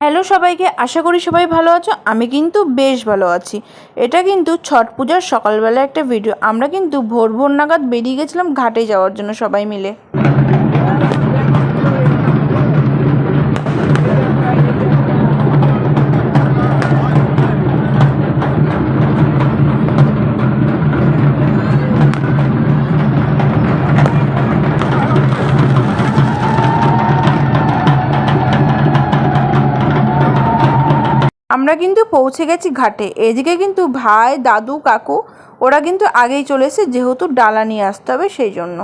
Hello সবাইকে, আশা করি সবাই ভালো আছো। আমি কিন্তু বেশ ভালো আছি। এটা কিন্তু ছট পূজার সকালবেলা একটা ভিডিও আমরা কিন্তু ভোর ভোর নাগাদ বেরিয়ে গেছিলাম ঘাটে যাওয়ার জন্য সবাই মিলে। আমরা কিন্তু পৌঁছে গেছি ঘাটে। এদিকে কিন্তু ভাই, দাদু, কাকু, ওরা কিন্তু আগেই চলে এসে যেহেতু ডালা নিয়ে আসতে হবে, সেই জন্য।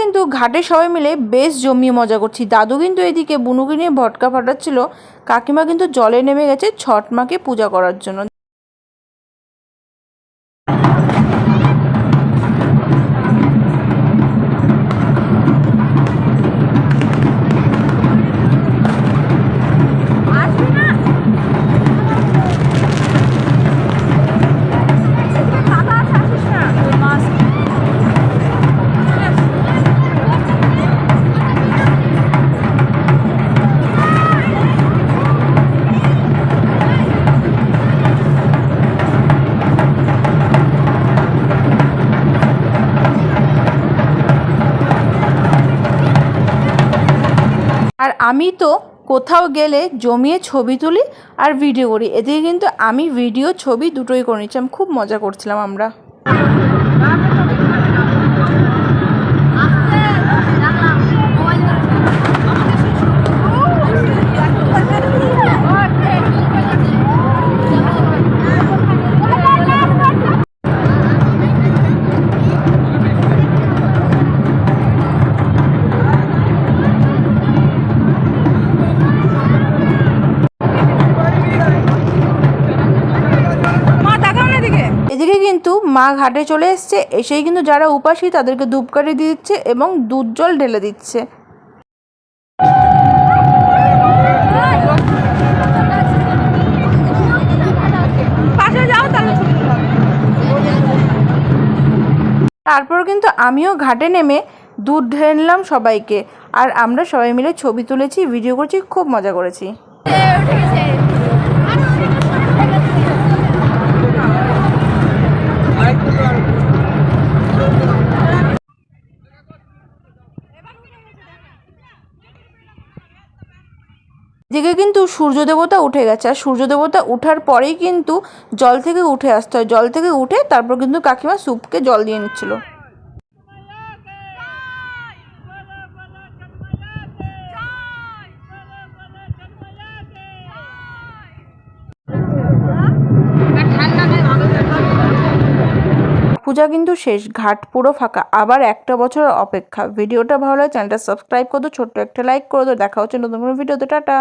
কিন্তু ঘাটে সবাই মিলে বেশ জমিয়ে মজা করছি। দাদু কিন্তু এদিকে বুনুকে নিয়ে ভটকা ফাটাচ্ছিল। কাকিমা কিন্তু জলে নেমে গেছে ছট মাকে পূজা করার জন্য। আর আমি তো কোথাও গেলে জমিয়ে ছবি তুলি আর ভিডিও করি। এদিকে কিন্তু আমি ভিডিও ছবি দুটোই করে নিচ্ছিলাম খুব মজা করছিলাম আমরা। মা ঘাটে চলে এসছে। এসেই কিন্তু যারা উপাসী তাদেরকে ধূপকাঠি দিয়ে দিচ্ছে এবং দুধ জল ঢেলে দিচ্ছে। তারপর কিন্তু আমিও ঘাটে নেমে দুধ ঢেলে নিলাম সবাইকে। আর আমরা সবাই মিলে ছবি তুলেছি ভিডিও করছি খুব মজা করেছি। এদিকে কিন্তু সূর্য দেবতা উঠে গেছে। আর সূর্য দেবতা উঠার পরেই কিন্তু জল থেকে উঠে আসতে হয়। জল থেকে উঠে তারপর কিন্তু কাকিমা স্যুপকে জল দিয়ে নিচ্ছিল। পূজা কিন্তু শেষ, ঘাট পুরো ফাঁকা। আবার একটা বছরের অপেক্ষা। ভিডিওটা ভালো লাগে চ্যানেলটা সাবস্ক্রাইব করো ছোট্ট একটা লাইক করে দেখা হচ্ছে নতুন কোনো ভিডিওতে। টাটা।